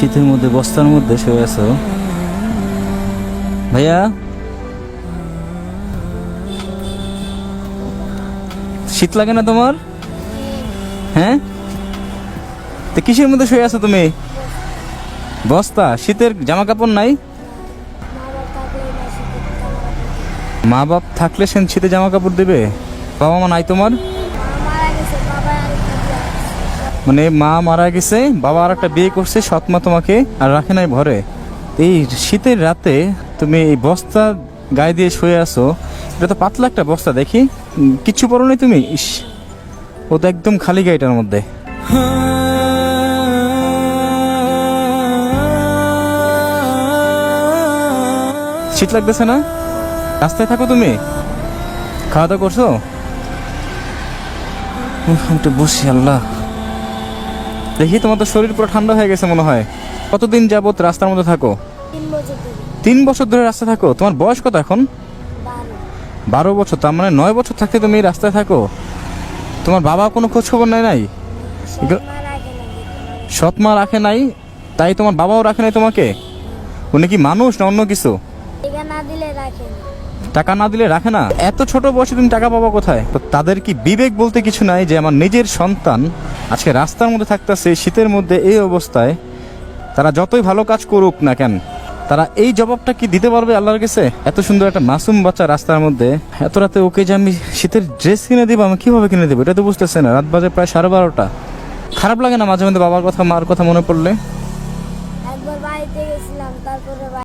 শীতের মধ্যে, বস্তার মধ্যে শুয়ে আছো? ভাইয়া? শীত লাগে না তোমার? হ্যাঁ? তো কিসের মধ্যে শুয়ে আছো তুমি? বস্তা? শীতের জামা কাপড় নাই? মা বাপ থাকলে সে শীতে জামা কাপড় দেবে? বাবা মা নাই তোমার? মানে মা মারা গেছে, বাবা আর একটা বিয়ে করছে সৎ মা তোমাকে আর রাখে নাই ভরে এই শীতের রাতে তুমি এই বস্তা গায়ে দিয়ে শুয়ে আসো এটা তো পাতলা একটা বস্তা, দেখি। কিচ্ছু পরো নি তুমি? ইস, ও তো একদম খালি গাড়িটার মধ্যে। শীত লাগতেছে না? রাস্তায় থাকো তুমি। খাওয়া দাওয়া করছ একটু বসি, আল্লাহ। দেখি তোমার তো শরীর পুরো ঠান্ডা হয়ে গেছে মনে হয়। কতদিন যাবত রাস্তার মধ্যে থাকো? তিন বছর ধরে। রাস্তায় থাকো? তোমার বয়স কত এখন? বারো। বছর তার মানে নয় বছর থাকতে তুমি এই রাস্তায় থাকো? তোমার বাবা কোনো খোঁজ খবর নেয় নাই? এগুলো- মার আগে লাগে সৎ মা রাখে নাই? তাই তোমার বাবাও রাখে নাই তোমাকে? উনি কি মানুষ না অন্য কিছু? টিকা না দিলে রাখেন টাকা না দিলে রাখে না? এত ছোট বয়সে তুমি টাকা পাবো কোথায়? তো তাদের কি বিবেক বলতে কিছু নাই যে আমার নিজের সন্তান আজকে রাস্তার মধ্যে থাকতেছে শীতের মধ্যে এই অবস্থায় তারা যতই ভালো কাজ করুক না কেন, তারা এই জবাবটা কি দিতে পারবে আল্লাহর কাছে? এত সুন্দর একটা মাসুম বাচ্চা রাস্তার মধ্যে, এত রাতে ওকে যে আমি শীতের ড্রেস কিনে দেবো, আমি কীভাবে কিনে দেবো? এটা তো বুঝতেছে না রাত বাজে প্রায় সাড়ে বারোটা। খারাপ লাগে না মাঝে মধ্যে বাবার কথা, মার কথা মনে পড়লে?